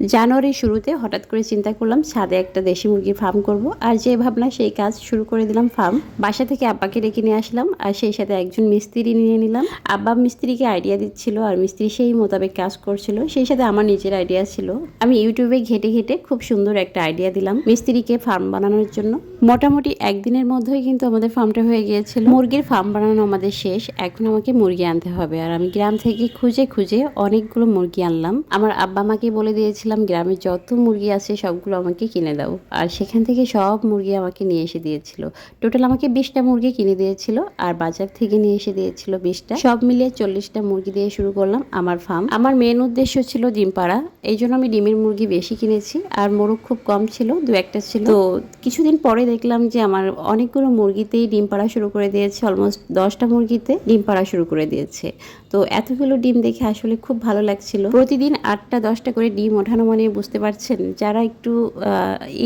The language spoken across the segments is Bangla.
জানুয়ারির শুরুতে হঠাৎ করে চিন্তা করলাম, ছাদে একটা দেশি মুরগির ফার্ম করব। আর যে ভাবনা, সেই কাজ শুরু করে দিলাম ফার্ম বাসা থেকে আব্বাকে ডেকে নিয়ে আসলাম, আর সেই সাথে একজন মিস্ত্রি নিয়ে নিলাম। আব্বা মিস্ত্রিকে আইডিয়া দিচ্ছিল, আর মিস্ত্রি সেই মোতাবেক কাজ করছিল। সেই সাথে আমার নিজের আইডিয়া ছিল। আমি ইউটিউবে ঘেটে ঘেটে খুব সুন্দর একটা আইডিয়া দিলাম মিস্ত্রিকে ফার্ম বানানোর জন্য। মোটামুটি একদিনের মধ্যেই কিন্তু আমাদের ফার্মটা হয়ে গিয়েছিল। মুরগির ফার্ম বানানো আমাদের শেষ। এখন আমাকে মুরগি আনতে হবে। আর আমি গ্রাম থেকে খুঁজে খুঁজে অনেকগুলো মুরগি আনলাম। আমার আব্বা মাকে বলে দিয়েছিলাম, গ্রামে যত মুরগি আছে সবগুলো আমাকে কিনে দাও। আর সেখান থেকে সব মুরগি আমাকে নিয়ে এসে দিয়েছিল। টোটাল আমাকে বিশটা মুরগি কিনে দিয়েছিল আর বাজার থেকে নিয়ে এসে দিয়েছিল বিশটা। সব মিলিয়ে চল্লিশটা মুরগি দিয়ে শুরু করলাম আমার ফার্ম আমার মেন উদ্দেশ্য ছিল ডিম পাড়া এই জন্য আমি ডিমের মুরগি বেশি কিনেছি। আর মোরগ খুব কম ছিল, দু একটা ছিল। তো কিছুদিন পরে দেখলাম যে আমার অনেকগুলো মুরগিতেই ডিম পাড়া শুরু করে দিয়েছে অলমোস্ট দশটা মুরগিতে ডিম পাড়া শুরু করে দিয়েছে। তো এতগুলো ডিম দেখে আসলে খুব ভালো লাগছিল। প্রতিদিন আটটা, দশটা করে ডিম ওঠানো মানে বুঝতে পারছেন? যারা একটু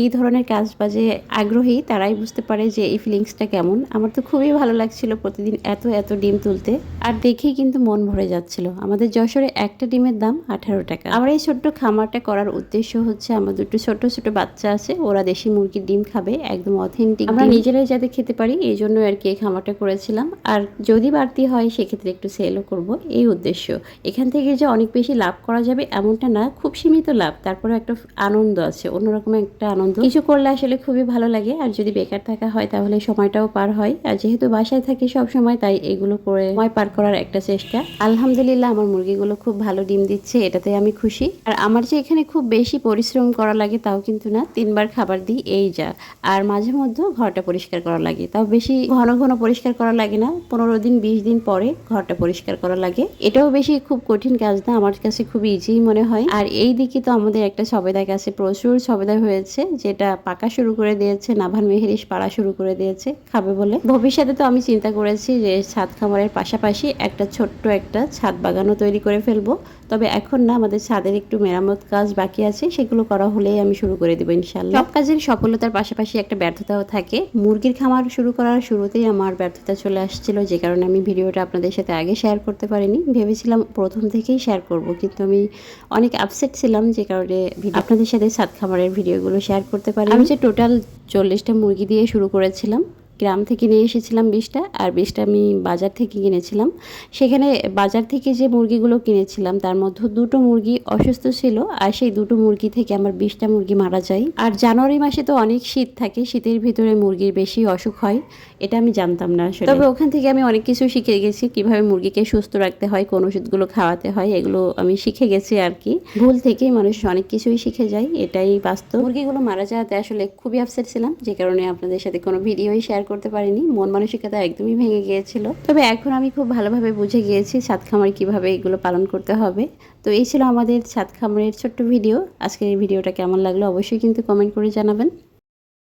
এই ধরনের কাজ বাজে আগ্রহী, তারাই বুঝতে পারে যে এই ফিলিংসটা কেমন। আমার তো খুবই ভালো লাগছিল প্রতিদিন এত এত ডিম তুলতে। আর দেখেই কিন্তু মন ভরে যাচ্ছিল। আমাদের যশোরে একটা ডিমের দাম আঠারো টাকা। আমার এই ছোট্ট খামারটা করার উদ্দেশ্য হচ্ছে, আমার দুটো ছোট ছোট বাচ্চা আছে, ওরা দেশি মুরগির ডিম খাবে, একদম অথেন্টিক আমরা নিজেরাই যাতে খেতে পারি এই জন্য আর কি এই খামারটা করেছিলাম। আর যদি বাড়তি হয় সেক্ষেত্রে একটু সেলও করব। এই উদ্দেশ্য। এখান থেকে যে অনেক বেশি লাভ করা যাবে এমনটা না। খুব সীমিত লাভ। তারপরে একটা আনন্দ আছে অন্যরকম একটা আনন্দ। কিছু করলে আসলে খুবই ভালো লাগে। আর যদি বেকার থাকা হয় তাহলে সময়টাও পার হয়। আর যেহেতু বাসায় থাকি সব সময় তাই এগুলো করে সময় পার করার একটা চেষ্টা। আলহামদুলিল্লাহ আমার মুরগিগুলো খুব ভালো ডিম দিচ্ছে এটাতে আমি খুশি। আর আমার যে এখানে খুব বেশি পরিশ্রম করা লাগে তাও কিন্তু না। তিনবার খাবার দিই এই যা। আর মাঝে মধ্যে ঘরটা পরিষ্কার করা লাগে। তাও বেশি ঘন ঘন পরিষ্কার করা লাগে না, পনেরো দিন, বিশ দিন পরে ঘরটা পরিষ্কার করা লাগে। এটাও বেশি খুব কঠিন কাজ না, আমার কাছে খুব ইজি মনে হয়। আর এই দিকে তো আমাদের একটা সবেদা গাছে প্রচুর সবেদা হয়েছে, যেটা পাকা শুরু করে দিয়েছে, নাভান মেহেরিস পাড়া শুরু করে দিয়েছে, খাবে বলে। ভবিষ্যতে তো আমি চিন্তা করেছি যে ছাদ খামারের পাশাপাশি একটা ছোট্ট একটা ছাদ বাগানও তৈরি করে ফেলব। তবে এখন না, আমাদের ছাদের একটু মেরামত কাজ বাকি আছে, সেগুলো করা হলেই আমি শুরু করে দেবো ইনশাল্লাহ সব কাজের সফলতার পাশাপাশি একটা ব্যর্থতাও থাকে। মুরগির খামার শুরু করার শুরুতেই আমার ব্যর্থতা চলে আসছিল, যে কারণে আমি ভিডিওটা আপনাদের সাথে আগে শেয়ার করতে পারিনি। ভেবেছিলাম প্রথম থেকেই শেয়ার করব, কিন্তু আমি অনেক আপসেট ছিলাম, যে কারণে আপনাদের সাথে সাত খামারের ভিডিওগুলো শেয়ার করতে পারি আমি যে টোটাল চল্লিশটা মুরগি দিয়ে শুরু করেছিলাম গ্রাম থেকে নিয়ে এসেছিলাম বিশটা আর বিশটা আমি বাজার থেকে কিনেছিলাম। সেখানে বাজার থেকে যে মুরগিগুলো কিনেছিলাম, তার মধ্যে দুটো মুরগি অসুস্থ ছিল, আর সেই দুটো মুরগি থেকে আমার বিশটা মুরগি মারা যায়। আর জানুয়ারি মাসে তো অনেক শীত থাকে, শীতের ভিতরে মুরগির বেশি অসুখ হয়, এটা আমি জানতাম না আসলে। তবে ওখান থেকে আমি অনেক কিছু শিখে গেছি, কীভাবে মুরগিকে সুস্থ রাখতে হয়, কোন ওষুধগুলো খাওয়াতে হয়, এগুলো আমি শিখে গেছি আর কি। ভুল থেকেই মানুষ অনেক কিছুই শিখে যায়, এটাই বাস্তব। মুরগিগুলো মারা যাওয়াতে আসলে খুবই আপসেট ছিলাম, যে কারণে আপনাদের সাথে কোনো ভিডিওই শেয়ার করতে পারিনি। মন মানসিকতা একদমই ভেঙে গিয়েছিল। তবে এখন আমি খুব ভালোভাবে বুঝে গিয়েছি সাত খামার কীভাবে এগুলো পালন করতে হবে। তো এই ছিল আমাদের সাত খামারের ছোট্ট ভিডিও। আজকের এই ভিডিওটা কেমন লাগল অবশ্যই কিন্তু কমেন্ট করে জানাবেন।